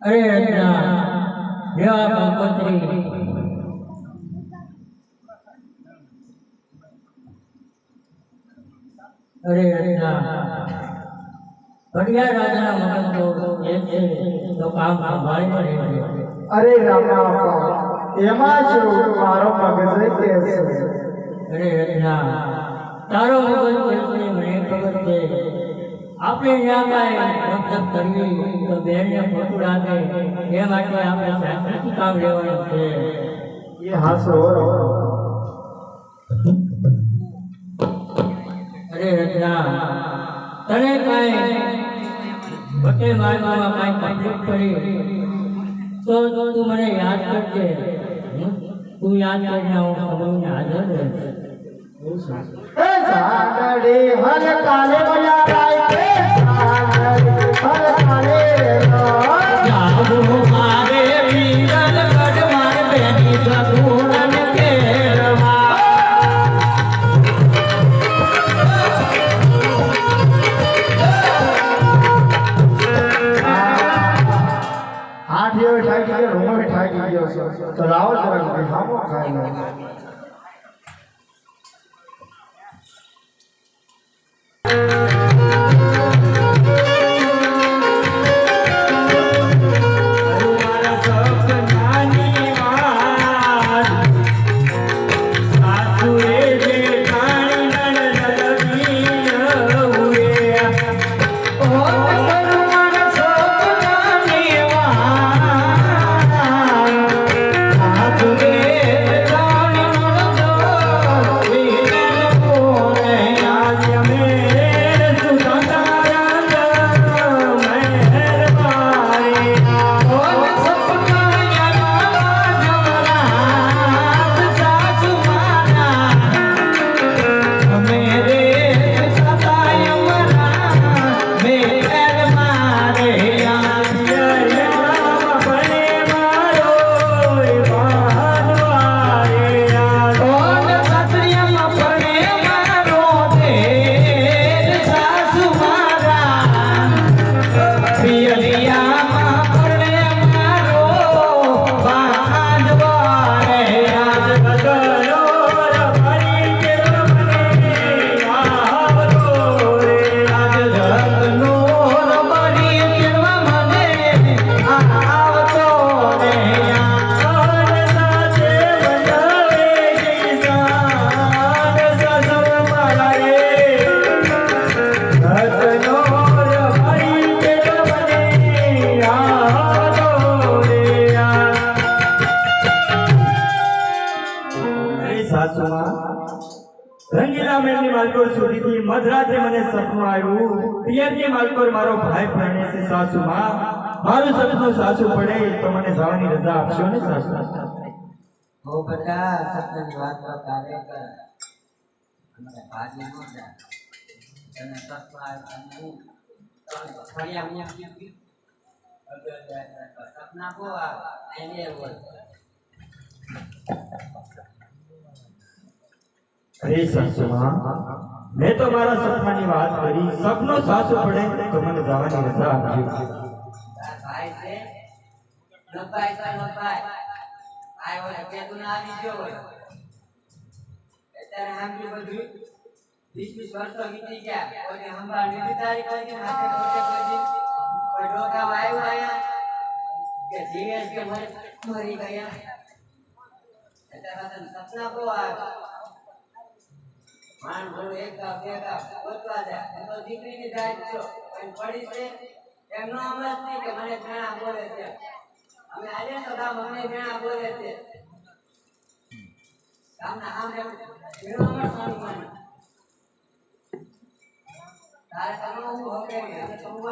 અરે રચના દેવા કંકોત્રી અરે રચના ઘડિયાળ રાજાના મગજ તો એક છે તો કામ સંભાળી રહેશે અરે રામા એમાં શું મારો મગજ કે છે. અરે રચના તારો મગજ છે છે આપણે જ્યાં કાંઈ ધબધબ કરવી તો બેનને ખોટું લાગે. એ માટે આપણે સાચું કામ લેવાનું છે. એ હાસો. અરે રચના તને કાંઈ વટે મારવામાં કાંઈ તકલીફ પડી? તો તું મને યાદ કરજે. તું યાદ કરીને હું સમયને હાજર રહીશ એવું રંગીલા મહેલની માલકોર સુધીથી મધરાતે મને સપનું આવ્યું. પિયરની માલકોર મારો ભાઈ પરણે છે સાસુમાં. મારું સપનું સાસુ પડે તો મને જવાની રજા આપશો ને સાસુ? હો બધા સત્યની વાત તો તારે કર. અમારે ભાજી નો જાય. તને સત્ય અને હું. ફળિયા મું સપના કો આવે. એને બોલ. અરે સાસુમાં મેં તો મારા સપનાની વાત કરી સપનું સાસુ પડે તો મને જવાની રજા આપજો તાર ભાઈ છે નપાય તો નપાય આય હોય કે તું ના આવી ગયો હોય અત્યારે સાંભળી બધું વીસ વીસ વર્ષો વીતી ગયા કોઈ સંભાળ લીધી તારી કોઈ દી માથે પોતે કોઈ દી કોઈ ડોકામાં આવ્યું આયા કે જીવેશ કે મરી મરી ગયા અત્યારે તને સપના બહુ આવે માન ભરું એક કાપ બે કાપ ગોતવા દે એમ તો દીકરીની જાય છો પણ પડી છે. એમનો અમલ નહીં કે મને ઘણા બોલે છે. અમે આજે તો ગામ અમને ઘણા બોલે છે. ગામના આમ એમ ઘણો અમર સ્વામી તારે તમે હું હોકે અમે તો હું